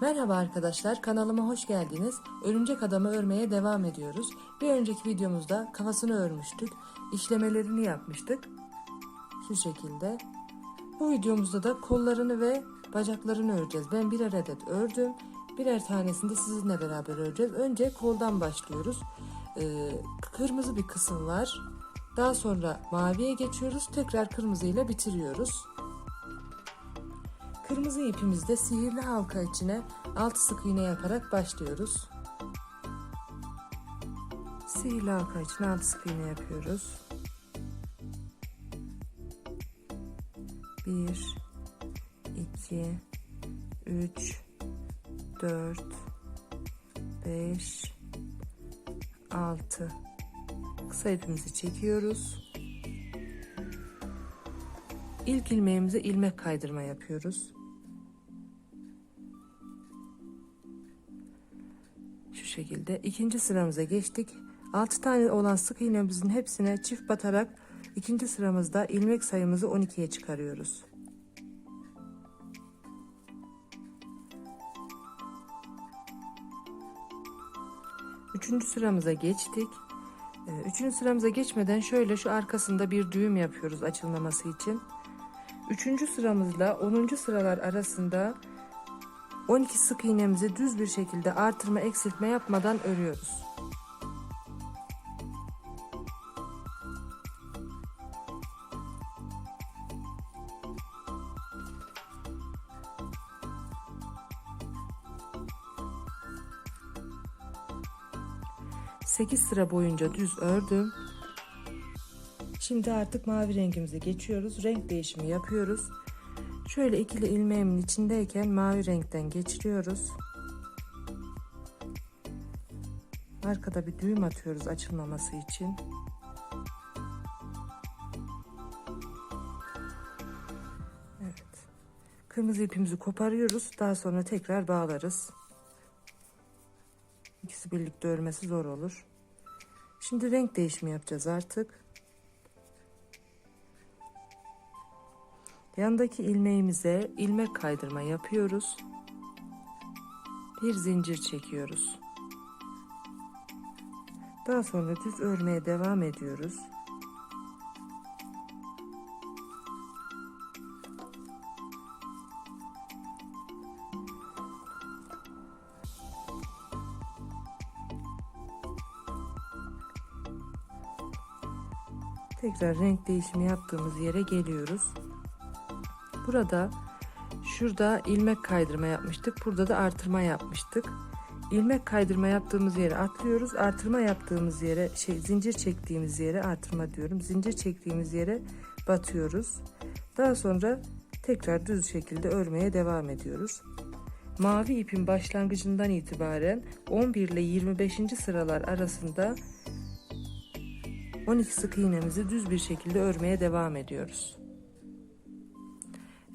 Merhaba arkadaşlar, kanalıma hoş geldiniz. Örümcek adamı örmeye devam ediyoruz. Bir önceki videomuzda kafasını örmüştük, işlemelerini yapmıştık. Şu şekilde. Bu videomuzda da kollarını ve bacaklarını öreceğiz. Ben birer adet ördüm. Birer tanesini de sizinle beraber öreceğiz. Önce koldan başlıyoruz. Ee, kırmızı bir kısım var. Daha sonra maviye geçiyoruz. Tekrar kırmızıyla bitiriyoruz. Kırmızı ipimizde sihirli halka içine 6 sık iğne yaparak başlıyoruz. Sihirli halka içine 6 sık iğne yapıyoruz. 1 2 3 4 5 6 Kısa ipimizi çekiyoruz. İlk ilmeğimize ilmek kaydırma yapıyoruz. Şekilde ikinci sıramıza geçtik. 6 tane olan sık iğnemizin hepsine çift batarak ikinci sıramızda ilmek sayımızı 12'ye çıkarıyoruz. Üçüncü sıramıza geçtik. Ee, Üçüncü sıramıza geçmeden şöyle şu arkasında bir düğüm yapıyoruz açılmaması için. Üçüncü sıramızla 10. sıralar arasında 12 sık iğnemizi düz bir şekilde artırma eksiltme yapmadan örüyoruz. Sekiz sıra boyunca düz ördüm. Şimdi artık mavi rengimize geçiyoruz. Renk değişimi yapıyoruz. Şöyle ikili ilmeğimin içindeyken mavi renkten geçiriyoruz. Arkada bir düğüm atıyoruz açılmaması için. Evet. Kırmızı ipimizi koparıyoruz. Daha sonra tekrar bağlarız. İkisi birlikte örmesi zor olur. Şimdi renk değişimi yapacağız artık. Yandaki ilmeğimize ilmek kaydırma yapıyoruz. Bir zincir çekiyoruz. Daha sonra düz örmeye devam ediyoruz. Tekrar renk değişimi yaptığımız yere geliyoruz. Burada şurada ilmek kaydırma yapmıştık. Burada da artırma yapmıştık. İlmek kaydırma yaptığımız yere atlıyoruz. Artırma yaptığımız yere şey zincir çektiğimiz yere artırma diyorum. Zincir çektiğimiz yere batıyoruz. Daha sonra tekrar düz şekilde örmeye devam ediyoruz. Mavi ipin başlangıcından itibaren 11 ile 25. sıralar arasında 12 sık iğnemizi düz bir şekilde örmeye devam ediyoruz.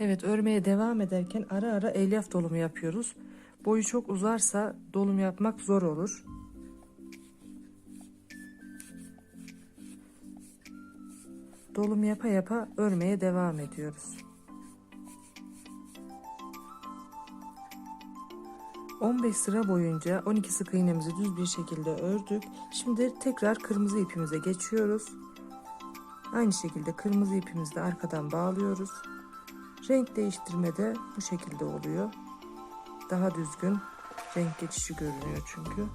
Evet örmeye devam ederken ara ara elyaf dolumu yapıyoruz. Boyu çok uzarsa dolum yapmak zor olur. Dolum yapa yapa örmeye devam ediyoruz. 15 sıra boyunca 12 sık iğnemizi düz bir şekilde ördük. Şimdi tekrar kırmızı ipimize geçiyoruz. Aynı şekilde kırmızı ipimizi de arkadan bağlıyoruz. Renk değiştirme de bu şekilde oluyor. Daha düzgün renk geçişi görünüyor çünkü.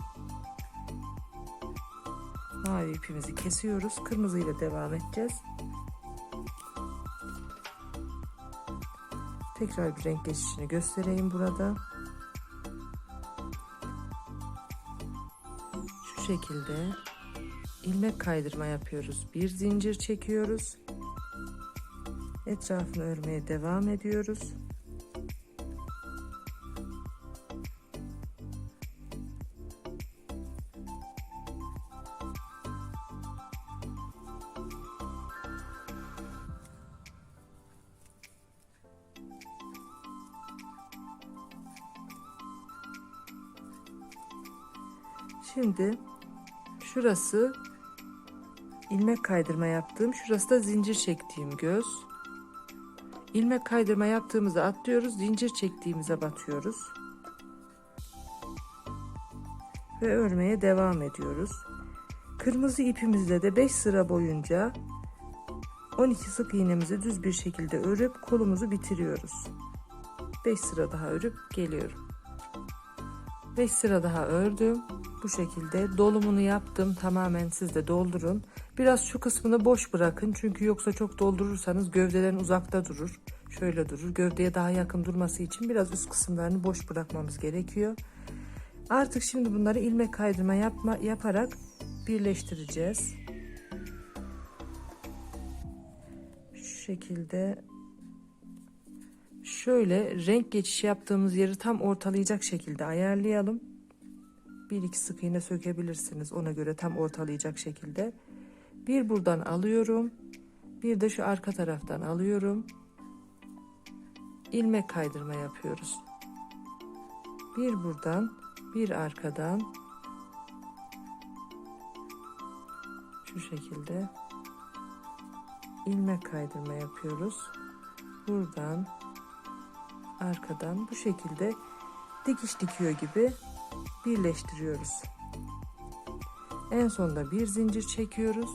Mavi ipimizi kesiyoruz. Kırmızı ile devam edeceğiz. Tekrar bir renk geçişini göstereyim burada. Şu şekilde ilmek kaydırma yapıyoruz. Bir zincir çekiyoruz. Etrafını örmeye devam ediyoruz. Şimdi şurası ilmek kaydırma yaptığım, şurası da zincir çektiğim göz ilmek kaydırma yaptığımızı atlıyoruz zincir çektiğimize batıyoruz. Ve örmeye devam ediyoruz. Kırmızı ipimizle de 5 sıra boyunca 12 sık iğnemizi düz bir şekilde örüp kolumuzu bitiriyoruz. 5 sıra daha örüp geliyorum. 5 sıra daha ördüm. Bu şekilde dolumunu yaptım. Tamamen siz de doldurun. Biraz şu kısmını boş bırakın. Çünkü yoksa çok doldurursanız gövdelerin uzakta durur. Şöyle durur. Gövdeye daha yakın durması için biraz üst kısımlarını boş bırakmamız gerekiyor. Artık şimdi bunları ilmek kaydırma yapma, yaparak birleştireceğiz. Şu şekilde şöyle renk geçişi yaptığımız yeri tam ortalayacak şekilde ayarlayalım. Bir iki sık iğne sökebilirsiniz ona göre tam ortalayacak şekilde. Bir buradan alıyorum. Bir de şu arka taraftan alıyorum. ilmek kaydırma yapıyoruz. Bir buradan, bir arkadan şu şekilde ilmek kaydırma yapıyoruz. Buradan arkadan bu şekilde dikiş dikiyor gibi birleştiriyoruz. En sonunda bir zincir çekiyoruz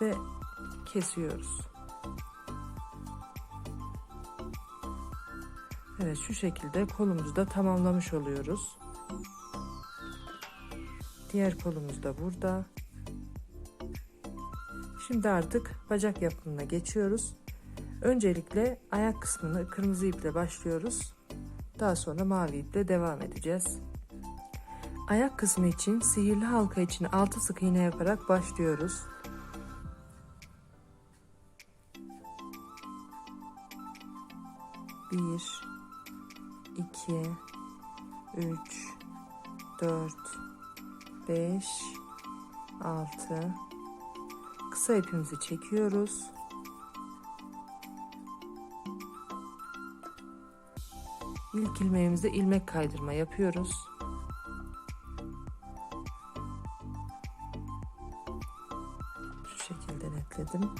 ve kesiyoruz. Evet şu şekilde kolumuzu da tamamlamış oluyoruz. Diğer kolumuz da burada. Şimdi artık bacak yapımına geçiyoruz. Öncelikle ayak kısmını kırmızı iple başlıyoruz. Daha sonra mavi iple devam edeceğiz. Ayak kısmı için sihirli halka için 6 sık iğne yaparak başlıyoruz. Bir, iki, üç, dört, beş, altı. Kısa ipimizi çekiyoruz. İlk ilmeğimizde ilmek kaydırma yapıyoruz. Şu şekilde netledim.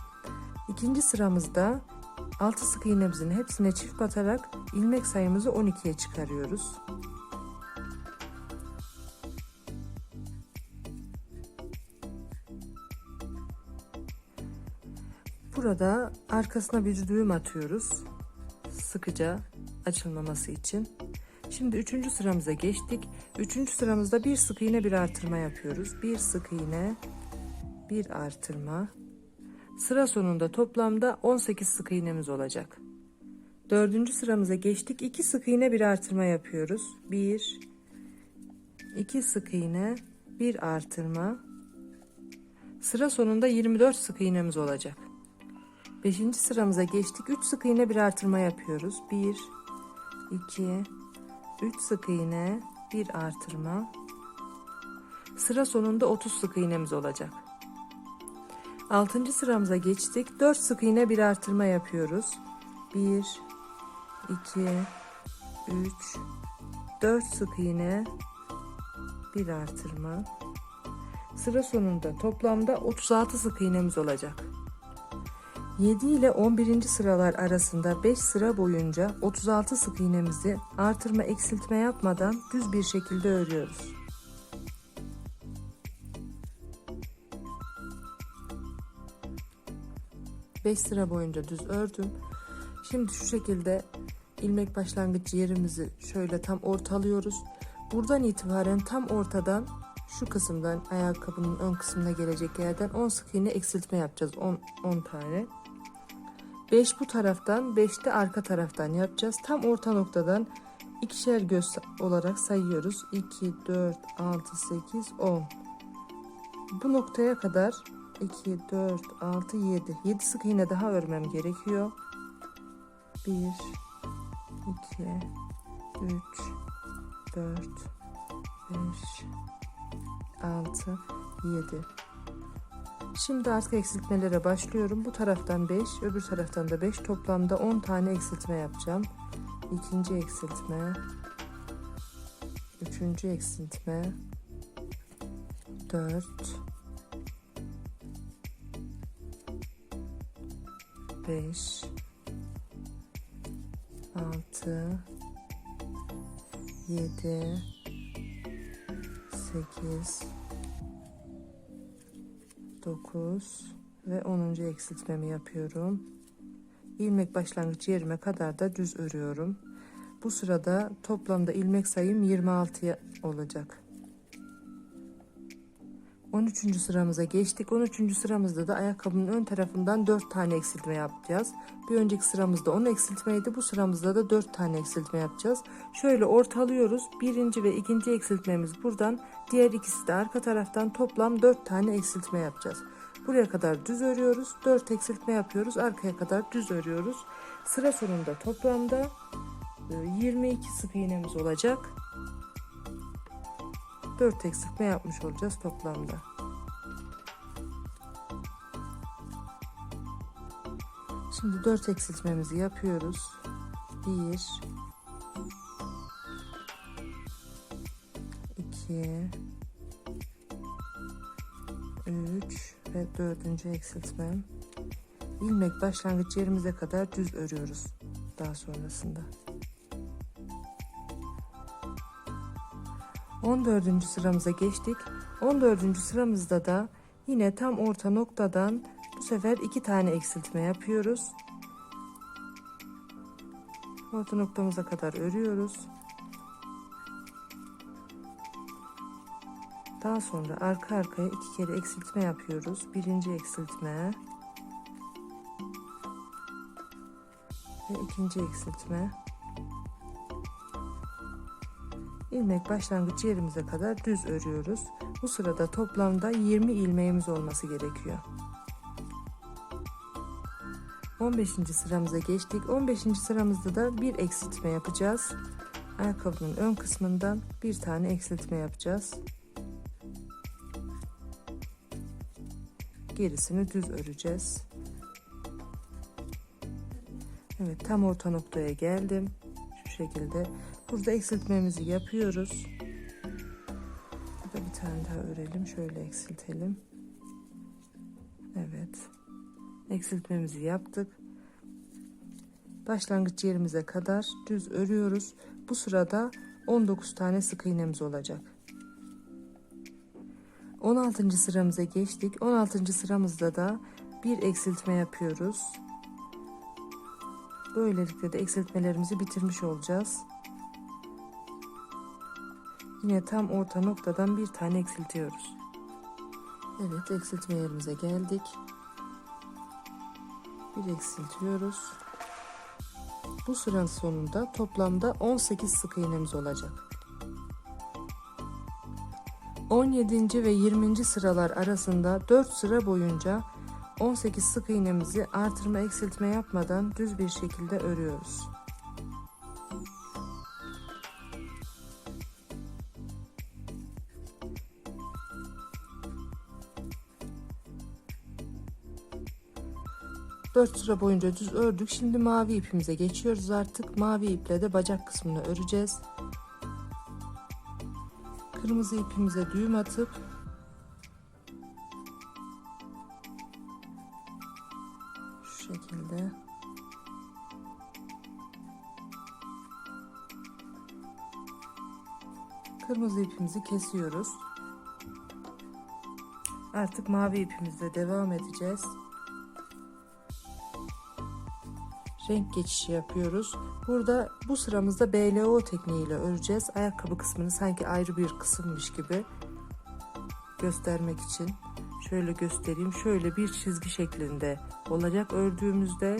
İkinci sıramızda 6 sık iğnemizin hepsine çift batarak ilmek sayımızı 12'ye çıkarıyoruz. Burada arkasına bir düğüm atıyoruz. Sıkıca açılmaması için. Şimdi üçüncü sıramıza geçtik. Üçüncü sıramızda bir sık iğne bir artırma yapıyoruz. Bir sık iğne bir artırma. Sıra sonunda toplamda 18 sık iğnemiz olacak. Dördüncü sıramıza geçtik. 2 sık iğne bir artırma yapıyoruz. 1 2 sık iğne bir artırma. Sıra sonunda 24 sık iğnemiz olacak. Beşinci sıramıza geçtik. 3 sık iğne bir artırma yapıyoruz. 1 2 3 sık iğne bir artırma. Sıra sonunda 30 sık iğnemiz olacak. 6. sıramıza geçtik. 4 sık iğne bir artırma yapıyoruz. 1 2 3 4 sık iğne bir artırma. Sıra sonunda toplamda 36 sık iğnemiz olacak. 7 ile 11. sıralar arasında 5 sıra boyunca 36 sık iğnemizi artırma eksiltme yapmadan düz bir şekilde örüyoruz. Beş sıra boyunca düz ördüm. Şimdi şu şekilde ilmek başlangıç yerimizi şöyle tam ortalıyoruz. Buradan itibaren tam ortadan şu kısımdan ayakkabının ön kısmına gelecek yerden 10 sık iğne eksiltme yapacağız. 10, 10 tane. 5 bu taraftan 5 de arka taraftan yapacağız. Tam orta noktadan ikişer göz olarak sayıyoruz. 2, 4, 6, 8, 10. Bu noktaya kadar 2, 4, 6, 7. 7 sık iğne daha örmem gerekiyor. 1, 2, 3, 4, 5, 6, 7. Şimdi artık eksiltmelere başlıyorum. Bu taraftan 5, öbür taraftan da 5. Toplamda 10 tane eksiltme yapacağım. İkinci eksiltme. Üçüncü eksiltme. 4 5 6 7 8 9 ve 10. eksiltmemi yapıyorum. İlmek başlangıç yerime kadar da düz örüyorum. Bu sırada toplamda ilmek sayım 26 olacak. 13. sıramıza geçtik. 13. sıramızda da ayakkabının ön tarafından 4 tane eksiltme yapacağız. Bir önceki sıramızda 10 eksiltmeydi. Bu sıramızda da 4 tane eksiltme yapacağız. Şöyle ortalıyoruz. Birinci ve ikinci eksiltmemiz buradan. Diğer ikisi de arka taraftan toplam 4 tane eksiltme yapacağız. Buraya kadar düz örüyoruz. 4 eksiltme yapıyoruz. Arkaya kadar düz örüyoruz. Sıra sonunda toplamda 22 sık iğnemiz olacak. 4 eksiltme yapmış olacağız toplamda. Şimdi 4 eksiltmemizi yapıyoruz. 1 2 3 ve 4. eksiltmem. İlmek başlangıç yerimize kadar düz örüyoruz daha sonrasında. 14. sıramıza geçtik. 14. sıramızda da yine tam orta noktadan bu sefer iki tane eksiltme yapıyoruz. Orta noktamıza kadar örüyoruz. Daha sonra arka arkaya iki kere eksiltme yapıyoruz. Birinci eksiltme ve ikinci eksiltme. İlmek başlangıç yerimize kadar düz örüyoruz. Bu sırada toplamda 20 ilmeğimiz olması gerekiyor. 15. sıramıza geçtik. 15. sıramızda da bir eksiltme yapacağız. Ayakkabının ön kısmından bir tane eksiltme yapacağız. Gerisini düz öreceğiz. Evet tam orta noktaya geldim. Şu şekilde Burada eksiltmemizi yapıyoruz. Burada bir tane daha örelim. Şöyle eksiltelim. Evet. Eksiltmemizi yaptık. Başlangıç yerimize kadar düz örüyoruz. Bu sırada 19 tane sık iğnemiz olacak. 16. sıramıza geçtik. 16. sıramızda da bir eksiltme yapıyoruz. Böylelikle de eksiltmelerimizi bitirmiş olacağız. Yine tam orta noktadan bir tane eksiltiyoruz. Evet eksiltme yerimize geldik. Bir eksiltiyoruz. Bu sıranın sonunda toplamda 18 sık iğnemiz olacak. 17. ve 20. sıralar arasında 4 sıra boyunca 18 sık iğnemizi artırma eksiltme yapmadan düz bir şekilde örüyoruz. Dört sıra boyunca düz ördük. Şimdi mavi ipimize geçiyoruz artık. Mavi iple de bacak kısmını öreceğiz. Kırmızı ipimize düğüm atıp şu şekilde kırmızı ipimizi kesiyoruz. Artık mavi ipimizle devam edeceğiz. Renk geçişi yapıyoruz. Burada bu sıramızda BLO tekniğiyle öreceğiz. Ayakkabı kısmını sanki ayrı bir kısımmış gibi göstermek için. Şöyle göstereyim. Şöyle bir çizgi şeklinde olacak ördüğümüzde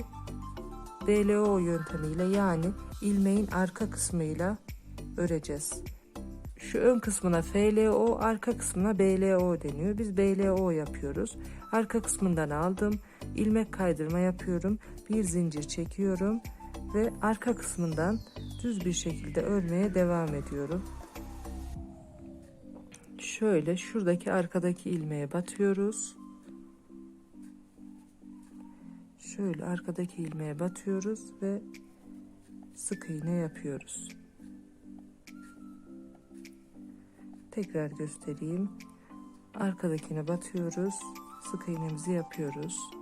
BLO yöntemiyle yani ilmeğin arka kısmıyla öreceğiz. Şu ön kısmına FLO, arka kısmına BLO deniyor. Biz BLO yapıyoruz. Arka kısmından aldım. İlmek kaydırma yapıyorum. Bir zincir çekiyorum ve arka kısmından düz bir şekilde örmeye devam ediyorum. Şöyle şuradaki arkadaki ilmeğe batıyoruz. Şöyle arkadaki ilmeğe batıyoruz ve sık iğne yapıyoruz. Tekrar göstereyim. Arkadakine batıyoruz. Sık iğnemizi yapıyoruz.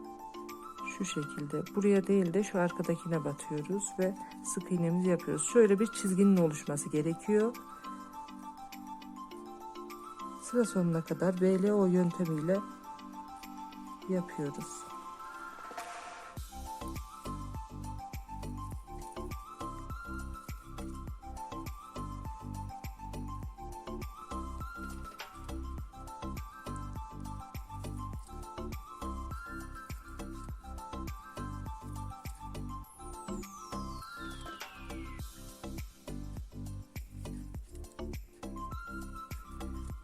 Şu şekilde. Buraya değil de şu arkadakine batıyoruz ve sık iğnemizi yapıyoruz. Şöyle bir çizginin oluşması gerekiyor. sıra sonuna kadar BLO yöntemiyle yapıyoruz.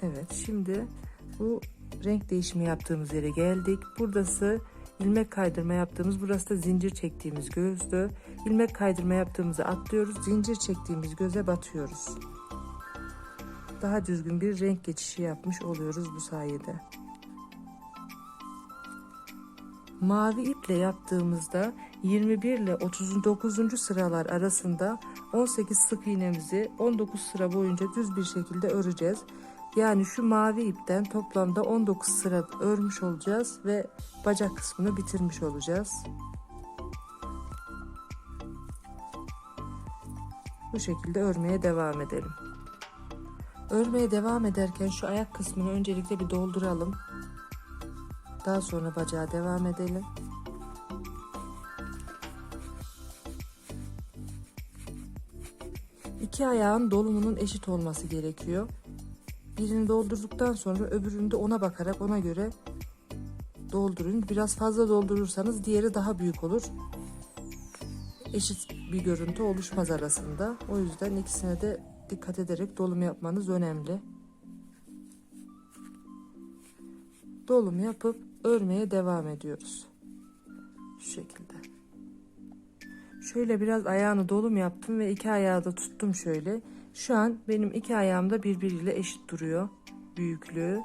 Evet şimdi bu renk değişimi yaptığımız yere geldik. Burası ilmek kaydırma yaptığımız, burası da zincir çektiğimiz gözdü. İlmek kaydırma yaptığımızı atlıyoruz. Zincir çektiğimiz göze batıyoruz. Daha düzgün bir renk geçişi yapmış oluyoruz bu sayede. Mavi iple yaptığımızda 21 ile 39. sıralar arasında 18 sık iğnemizi 19 sıra boyunca düz bir şekilde öreceğiz. Yani şu mavi ipten toplamda 19 sıra örmüş olacağız ve bacak kısmını bitirmiş olacağız. Bu şekilde örmeye devam edelim. Örmeye devam ederken şu ayak kısmını öncelikle bir dolduralım. Daha sonra bacağa devam edelim. İki ayağın dolumunun eşit olması gerekiyor. Birini doldurduktan sonra öbürünü de ona bakarak ona göre doldurun. Biraz fazla doldurursanız diğeri daha büyük olur. Eşit bir görüntü oluşmaz arasında. O yüzden ikisine de dikkat ederek dolum yapmanız önemli. Dolum yapıp örmeye devam ediyoruz. Şu şekilde. Şöyle biraz ayağını dolum yaptım ve iki ayağı da tuttum şöyle. Şu an benim iki ayağım da birbiriyle eşit duruyor büyüklüğü.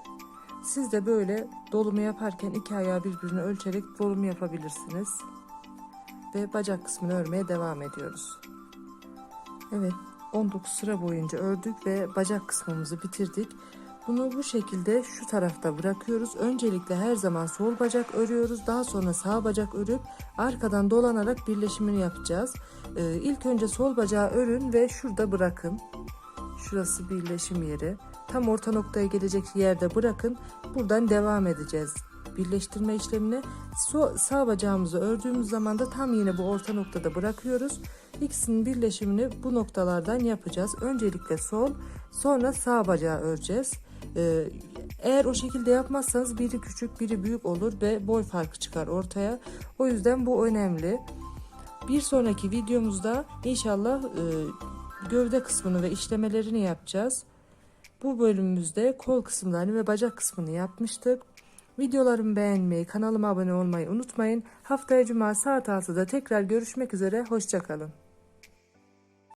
Siz de böyle dolumu yaparken iki ayağı birbirine ölçerek dolum yapabilirsiniz. Ve bacak kısmını örmeye devam ediyoruz. Evet 19 sıra boyunca ördük ve bacak kısmımızı bitirdik. Bunu bu şekilde şu tarafta bırakıyoruz. Öncelikle her zaman sol bacak örüyoruz. Daha sonra sağ bacak örüp arkadan dolanarak birleşimini yapacağız. Ee, ilk önce sol bacağı örün ve şurada bırakın. Şurası birleşim yeri. Tam orta noktaya gelecek yerde bırakın. Buradan devam edeceğiz birleştirme işlemini. So sağ bacağımızı ördüğümüz zaman da tam yine bu orta noktada bırakıyoruz. İkisinin birleşimini bu noktalardan yapacağız. Öncelikle sol, sonra sağ bacağı öreceğiz. Ee, eğer o şekilde yapmazsanız biri küçük, biri büyük olur ve boy farkı çıkar ortaya. O yüzden bu önemli. Bir sonraki videomuzda inşallah e, gövde kısmını ve işlemelerini yapacağız. Bu bölümümüzde kol kısımlarını ve bacak kısmını yapmıştık. Videolarımı beğenmeyi, kanalıma abone olmayı unutmayın. Haftaya cuma saat 6'da tekrar görüşmek üzere. Hoşçakalın.